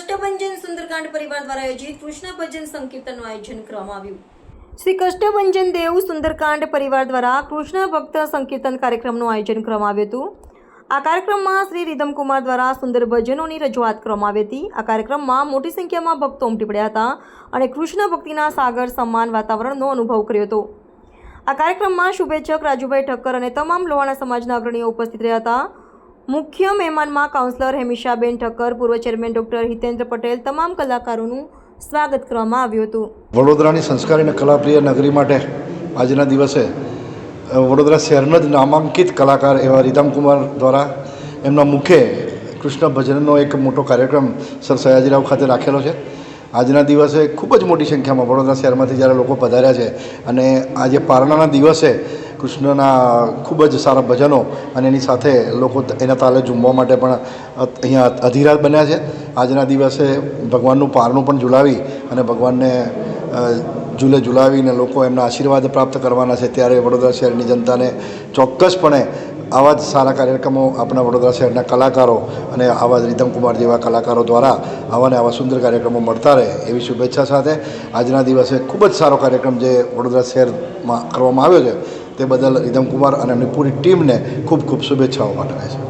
કષ્ટભંજન સુંદરકાંડ પરિવાર દ્વારા આયોજિત કૃષ્ણ ભજન સંકીર્તનનું આયોજન કરવામાં આવ્યું. શ્રી કષ્ટભંજન દેવ સુંદરકાંડ પરિવાર દ્વારા કૃષ્ણ ભક્ત સંકીર્તન કાર્યક્રમનું આયોજન કરવામાં આવ્યું હતું. આ કાર્યક્રમમાં શ્રી રીધમકુમાર દ્વારા સુંદર ભજનોની રજૂઆત કરવામાં આવી હતી. આ કાર્યક્રમમાં મોટી સંખ્યામાં ભક્તો ઉમટી પડ્યા હતા અને કૃષ્ણ ભક્તિના સાગર સમાન વાતાવરણનો અનુભવ કર્યો હતો. આ કાર્યક્રમમાં શુભેચ્છક રાજુભાઈ ઠક્કર અને તમામ લોહાણા સમાજના અગ્રણીઓ ઉપસ્થિત રહ્યા હતા. મુખ્ય મહેમાનમાં કાઉન્સિલર હેમિશાબેન ઠક્કર, પૂર્વ ચેરમેન ડૉક્ટર હિતેન્દ્ર પટેલ તમામ કલાકારોનું સ્વાગત કરવામાં આવ્યું હતું. વડોદરાની સંસ્કારી અને કલાપ્રિય નગરી માટે આજના દિવસે વડોદરા શહેરના જ નામાંકિત કલાકાર એવા રીતમકુમાર દ્વારા એમના મુખે કૃષ્ણ ભજનનો એક મોટો કાર્યક્રમ સર સયાજીરાવ ખાતે રાખેલો છે. આજના દિવસે ખૂબ જ મોટી સંખ્યામાં વડોદરા શહેરમાંથી જ્યારે લોકો પધાર્યા છે અને આજે પારણાના દિવસે કૃષ્ણના ખૂબ જ સારા ભજનો અને એની સાથે લોકો એના તાલે ઝૂમવા માટે પણ અહીંયા અધીરા બન્યા છે. આજના દિવસે ભગવાનનું પારણું પણ ઝુલાવી અને ભગવાનને ઝૂલે ઝુલાવીને લોકો એમના આશીર્વાદ પ્રાપ્ત કરવાના છે. ત્યારે વડોદરા શહેરની જનતાને ચોક્કસપણે આવા જ સારા કાર્યક્રમો આપણા વડોદરા શહેરના કલાકારો અને આવા જ રીતમકુમાર જેવા કલાકારો દ્વારા આવા ને આવા સુંદર કાર્યક્રમો મળતા રહે એવી શુભેચ્છા સાથે આજના દિવસે ખૂબ જ સારો કાર્યક્રમ જે વડોદરા શહેરમાં કરવામાં આવ્યો છે તે બદલ રીતમકુમાર અને એમની પૂરી ટીમને ખૂબ ખૂબ શુભેચ્છાઓ પાઠવે છે.